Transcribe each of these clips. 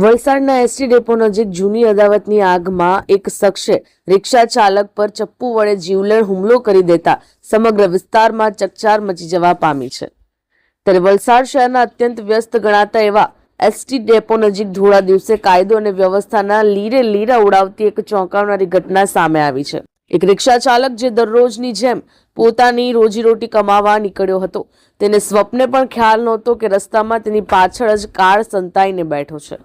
વલસાડના ST depot નજીક જૂની અદાવતની આગમાં એક શખ્સે રિક્ષા ચાલક પર ચપ્પુ વડે જીવલેણ હુમલો કરી દેતા સમગ્ર વિસ્તારમાં ચકચાર મચી જવા પામી છે. ત્યારે વલસાડ શહેરના અત્યંત વ્યસ્ત ગણાતા એવા એસટી ડેપો નજીક ધોળા દિવસે કાયદો અને વ્યવસ્થાના લીરે લીરા ઉડાવતી એક ચોંકાવનારી ઘટના સામે આવી છે. એક રિક્ષા ચાલક જે દરરોજની જેમ પોતાની રોજીરોટી કમાવા નીકળ્યો હતો, તેને સ્વપ્ને પણ ખ્યાલ નહોતો કે રસ્તામાં તેની પાછળ જ કાર સંતાઈને બેઠો છે.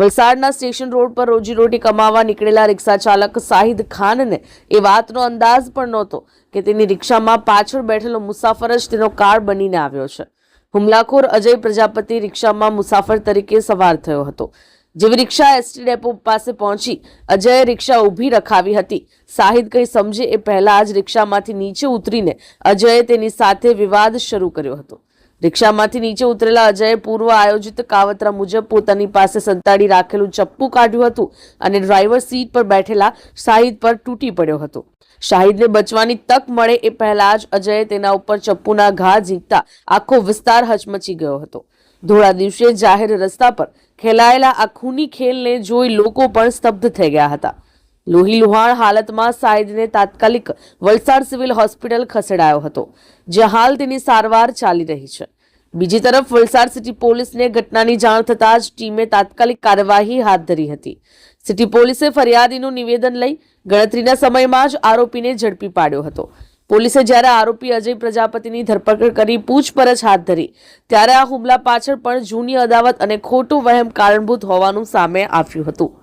વલસાડના સ્ટેશન રોડ પર રોજીરોટી કમાવા નીકળેલા રિક્ષા ચાલક સાહિદ ખાનને એ વાતનો અંદાજ પણ નહોતો કે તેની રિક્ષામાં પાછળ બેઠેલો મુસાફર જ તેનો કાળ બનીને આવ્યો છે. હુમલાખોર અજય પ્રજાપતિ રિક્ષામાં મુસાફર તરીકે સવાર થયો હતો. જેવી રિક્ષા એસટી ડેપો પાસે પહોંચી અજયે રિક્ષા ઊભી રખાવી હતી. સાહિદ કંઈ સમજે એ પહેલાં જ રિક્ષામાંથી નીચે ઉતરીને અજયે તેની સાથે વિવાદ શરૂ કર્યો હતો. રિક્ષામાંથી નીચે ઉતરેલા અજયે પૂર્વ આયોજિત કાવતરા મુજબ પોતાની પાસે સંતાડી રાખેલું ચપ્પુ કાઢ્યું હતું અને ડ્રાઈવર સીટ પર બેઠેલા શાહિદ પર તૂટી પડ્યો હતો. શાહિદને બચવાની તક મળે એ પહેલા જ અજયે તેના ઉપર ચપ્પુના ઘા ઝીંકતા આખો વિસ્તાર હચમચી ગયો હતો. ધોળા દિવસે જાહેર રસ્તા પર ખેલાયેલા આ ખૂની ખેલને જોઈ લોકો પણ સ્તબ્ધ થઈ ગયા હતા. લોહી લુહાણ હાલતમાં સાહિદને તાત્કાલિક વલસાડ સિવિલ હોસ્પિટલ ખસેડાયો હતો, જ્યાં હાલ તેની સારવાર ચાલી રહી છે. બીજી તરફ, વલસાડ સિટી પોલીસને ઘટનાની જાણ થતાં જ ટીમે તાત્કાલિક કાર્યવાહી હાથ ધરી હતી. સિટી પોલીસે ફરિયાદીનું નિવેદન લઈ ગણતરીના સમયમાં જ આરોપીને ઝડપી પાડ્યો હતો. પોલીસે જ્યારે આરોપી અજય પ્રજાપતિની ધરપકડ કરી પૂછપરછ હાથ ધરી, ત્યારે આ હુમલા પાછળ પણ જૂની અદાવત અને ખોટું વહેમ કારણભૂત હોવાનું સામે આવ્યું હતું.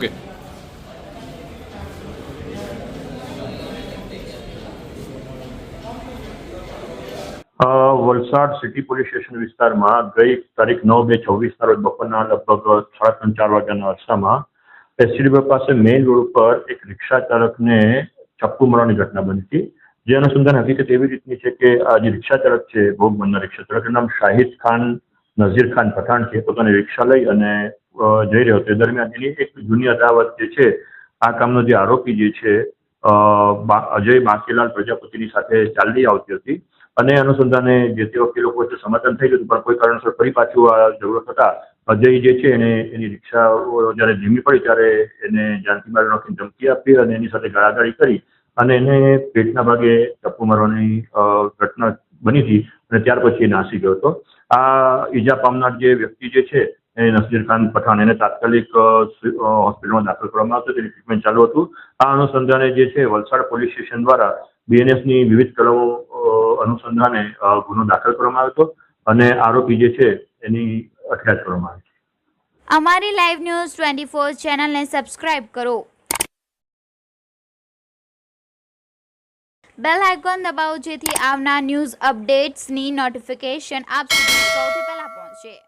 Okay Valsad city police station વિસ્તારમાં ગઈ તારીખ નવ બે છવ્વીસના રોજ બપોરના લગભગ સાડા ત્રણ ચાર વાગ્યાના અરસામાં એસટીડી પાસે મેઇન રોડ પર એક રિક્ષા ચાલકને ચપ્પુ મારવાની ઘટના બની હતી. જે અનુસંધાન હકીકત એવી રીતની છે કે આ જે રિક્ષા ચાલક છે, ભોગ બનનાર રિક્ષા ચાલક નામ શાહિદ ખાન, નઝીર ખાન પઠાણ છે. પોતાની રિક્ષા લઈ અને જઈ રહ્યો તે દરમિયાન એની એક જૂની અદાવત જે છે આ કામનો જે આરોપી જે છે અજય બાંકીલાલ પ્રજાપતિની સાથે ચાલી આવતી હતી. અને અનુસંધાને જે તે વખતે લોકો વચ્ચે સમાધાન થઈ ગયું હતું, પણ કોઈ કારણસર ફરી પાછું આ જરૂરત થતા અજય જે છે એને એની રિક્ષા જ્યારે ધીમી પડી ત્યારે એને જાનથી મારી નાખીને ધમકી આપી અને એની સાથે ગાળાગાળી કરી અને એને પેટના ભાગે ટપ્પુ મારવાની ઘટના બની હતી અને ત્યાર પછી એ નાસી ગયો હતો. આ ઈજા પામનાર જે વ્યક્તિ જે છે એ નસીર ખાન પઠાણ એને તાત્કાલિક હોસ્પિટલમાં દાખલ કરવામાં આવતો તેની ટ્રીટમેન્ટ ચાલુ હતું. આ અનુસંધાને જે છે, વલસાડ પોલીસ સ્ટેશન દ્વારા બીએનએસની વિવિધ કલમો અનુસંધાને ગુનો દાખલ કરવામાં આવ્યો હતો અને આરોપી જે છે, એની અટકાયત કરવામાં આવી છે. અમારી લાઈવ ન્યૂઝ ટ્વેન્ટી ફોર ચેનલને સબસ્ક્રાઇબ કરો. બેલ આઇકોન દબાવો જેથી આવનાર ન્યૂઝ અપડેટ્સની નોટિફિકેશન આપ સુધી સૌથી પહેલા પહોંચે.